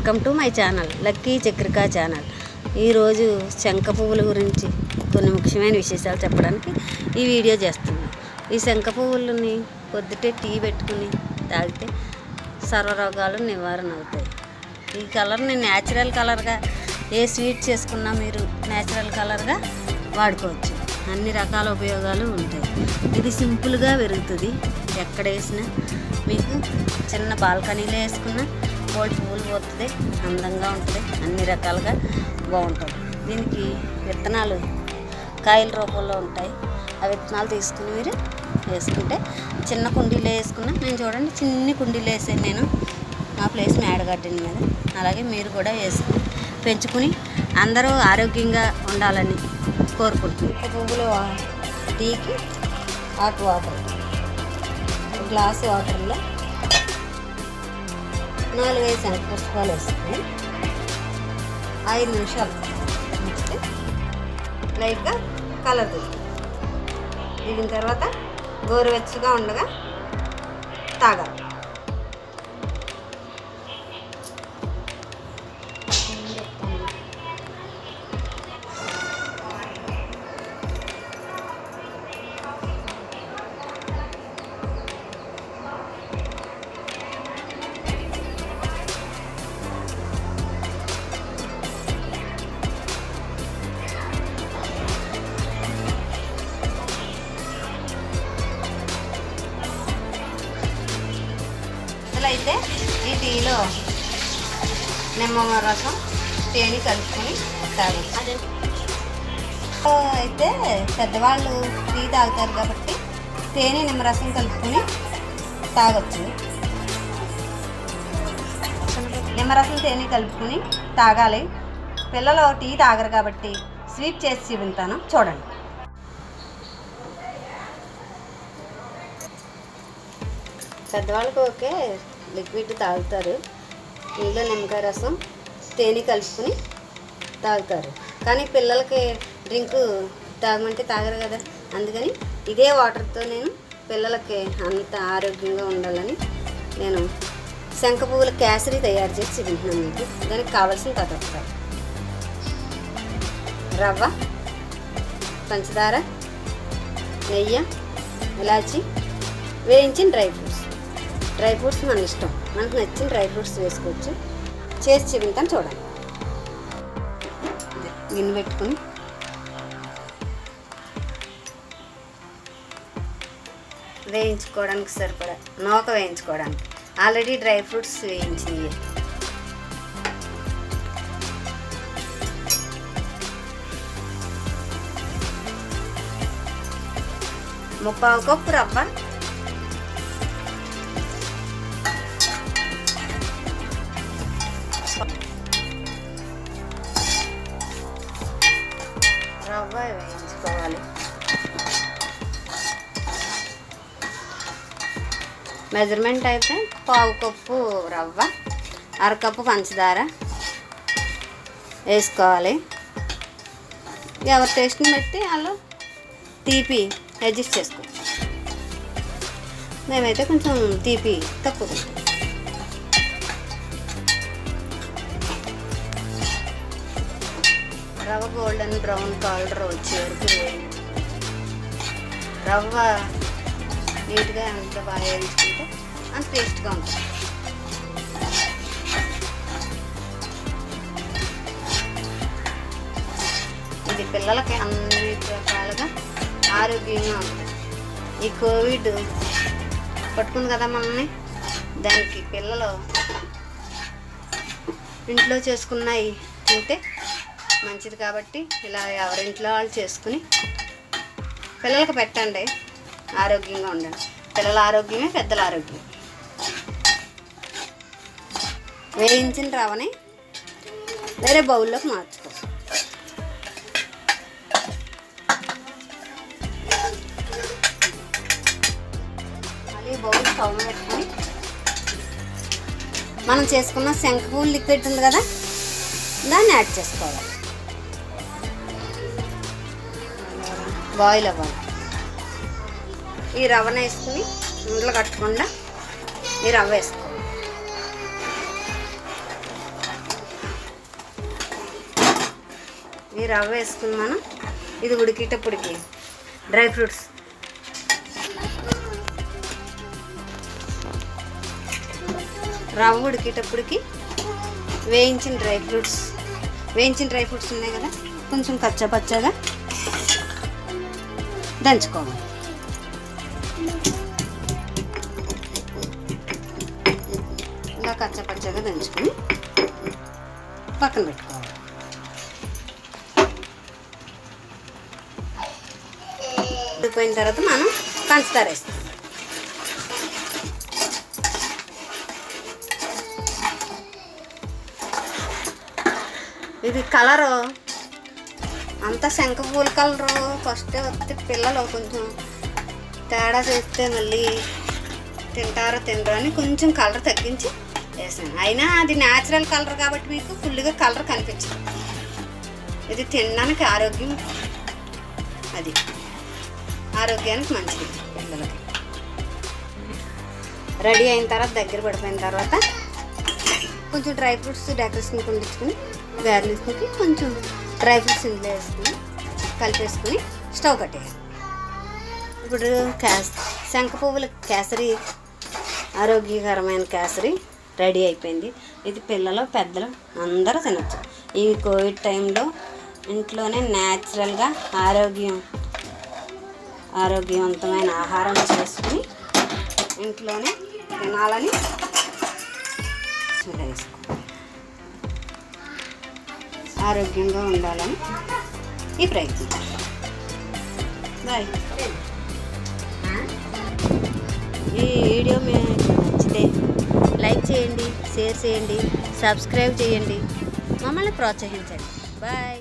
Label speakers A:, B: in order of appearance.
A: Welcome to my channel lucky Chakrika channel. ఈరోజు శంఖ పువ్వుల గురించి కొన్ని ముఖ్యమైన విశేషాలు చెప్పడానికి ఈ వీడియో చేస్తున్నాను ఈ శంఖ పువ్వులని పొద్దుటే టీ పెట్టుకుని తాగితే సర్వరోగాలు నివారణ అవుతాయి. ఈ కలర్ని న్యాచురల్ కలర్గా ఏ స్వీట్ చేసుకున్నా మీరు న్యాచురల్ కలర్గా వాడుకోవచ్చు. అన్ని రకాల ఉపయోగాలు ఉంటాయి. ఇది సింపుల్గా పెరుగుతుంది. ఎక్కడ వేసినా మీకు చిన్న బాల్కనీలో వేసుకున్నా కోడి పువ్వులు పోతుంది అందంగా ఉంటుంది అన్ని రకాలుగా బాగుంటుంది. దీనికి విత్తనాలు కాయల రూపంలో ఉంటాయి. ఆ విత్తనాలు తీసుకుని మీరు వేసుకుంటే చిన్న కుండీలో వేసుకున్నా నేను చూడండి చిన్ని కుండీలో వేసాను నేను. మా ప్లేస్ మేడగడ్డని మీద అలాగే మీరు కూడా వేసుకుని పెంచుకుని అందరూ ఆరోగ్యంగా ఉండాలని కోరుకుంటున్నాను. పువ్వులు టీకి హాట్ వాటర్ గ్లాస్ వాటర్లో నాలుగు ఐదు శనగ పుష్పాలు వేసుకుని ఐదు నిమిషాలు ఉంచితే లైట్గా కలర్ దిగుతుంది దిగిన తర్వాత గోరువెచ్చగా ఉండగా తాగాలి. నిమ్మ రసం తేనె కలుపుకొని తాగొచ్చు అయితే పెద్దవాళ్ళు టీ తాగుతారు కాబట్టి తేనె నిమ్మరసం కలుపుకొని తాగొచ్చు. నిమ్మరసం తేనె కలుపుకొని తాగాలి. పిల్లలు టీ తాగరు కాబట్టి స్వీట్ చేసి చూపించాను చూడండి. పెద్దవాళ్ళకి ఓకే లిక్విడ్ తాగుతారు. ఇందులో నిమ్మకాయ రసం తేనె కలుపుకొని తాగుతారు. కానీ పిల్లలకి డ్రింక్ తాగమంటే తాగరు కదా. అందుకని ఇదే వాటర్తో నేను పిల్లలకి అంత ఆరోగ్యంగా ఉండాలని నేను శంఖ పువ్వుల కేసరి తయారు చేసి తింటున్నాను మీకు. దానికి కావాల్సిన పదార్థాలు. రవ్వ పంచదార నెయ్యి ఇలాచి వేయించిన డ్రై ఫ్రూట్స్. డ్రై ఫ్రూట్స్ మన ఇష్టం. మనకు నచ్చిన డ్రై ఫ్రూట్స్ వేసుకోవచ్చు. చేసి చూపించాను చూడండి. ఇదే, గిన్నె పెట్టుకుని. వేయించుకోవడానికి సరిపడా నూక వేయించుకోవడానికి. ఆల్రెడీ డ్రై ఫ్రూట్స్ వేయించినవి ముప్పావు కప్పు రవ్వ. రవ్వ వేయించుకోవాలి. మెజర్మెంట్ అయితే పావు కప్పు రవ్వ అరకప్పు పంచదార వేసుకోవాలి. ఎవరి టేస్ట్ని బట్టి వాళ్ళు తీపి అడ్జస్ట్ చేసుకోవచ్చు. మేమైతే కొంచెం తీపి తక్కువ రవ్వ గోల్డెన్ బ్రౌన్ కలర్ వచ్చే వరకు రవ్వ నీట్గా ఎంత బాగా వేయించుకుంటే అంత టేస్ట్గా ఉంటుంది. ఇది పిల్లలకి అన్ని రకాలుగా ఆరోగ్యంగా ఉంటుంది. ఈ కోవిడ్ పట్టుకుంది కదా మనల్ని? దానికి పిల్లలు ఇంట్లో చేసుకున్నాయి తింటే మంచిది కాబట్టి ఇలా ఎవరింట్లో వాళ్ళు చేసుకుని పిల్లలకు పెట్టండి. ఆరోగ్యంగా ఉండండి. పిల్లల ఆరోగ్యమే పెద్దల ఆరోగ్యం వేయించిన రవ్వని వేరే బౌల్లోకి మార్చుకో. మళ్ళీ బౌల్ స్టవ్ పెట్టుకొని మనం చేసుకున్న శంఖ లిక్విడ్ ఉంది కదా దాన్ని యాడ్ చేసుకోవాలి. బాయిల్ అవ్వాలి. ఈ రవ్వ వేసుకుని ఉండలు కట్టకుండా ఈ రవ్వ వేసుకోవాలి. ఈ రవ్వ వేసుకుని మనం ఇది ఉడికేటప్పటికి డ్రై ఫ్రూట్స్. రవ్వ ఉడికేటప్పటికి వేయించిన డ్రై ఫ్రూట్స్. వేయించిన డ్రై ఫ్రూట్స్ ఉన్నాయి కదా కొంచెం కచ్చా పచ్చగా దంచుకోవాలి. ఇలా కచ్చపచ్చగా దంచుకొని పక్కన పెట్టుకోవాలి. ఉడిపోయిన తర్వాత మనం పంచదార వేస్తాం. ఇది కలరు అంత శంఖ పూల కలరు. ఫస్ట్ వస్తే పిల్లలు కొంచెం తేడా చేస్తే మళ్ళీ తింటారో తినరో అని కొంచెం కలర్ తగ్గించి వేసాను. అయినా అది న్యాచురల్ కలర్ కాబట్టి మీకు ఫుల్గా కలర్ కనిపించదు. ఇది తినడానికి ఆరోగ్యం అది. ఆరోగ్యానికి మంచిది పిల్లలకి. రెడీ అయిన తర్వాత దగ్గర పడిపోయిన తర్వాత కొంచెం డ్రై ఫ్రూట్స్ డెకరేషన్ కొండించుకుని గార్లిష్కి కొంచెం డ్రై ఫ్రూట్స్ ఇందులో వేసుకుని కలిపేసుకుని స్టవ్ కట్టేయాలి. ఇప్పుడు క్యాస్ శంఖ పువ్వుల కేసరి ఆరోగ్యకరమైన కేసరి రెడీ అయిపోయింది. ఇది పిల్లలు పెద్దలు అందరూ తినచ్చు. ఈ కోవిడ్ టైంలో ఇంట్లోనే న్యాచురల్గా ఆరోగ్యం ఆరోగ్యవంతమైన ఆహారం చేసుకుని ఇంట్లోనే తినాలని వేసుకో ఆరోగ్యంగా ఉండాలని ఈ ప్రయత్నం బాయ్. ఈ వీడియో మీకు నచ్చితే లైక్ చేయండి షేర్ చేయండి సబ్స్క్రైబ్ చేయండి. మమ్మల్ని ప్రోత్సహించండి. బాయ్.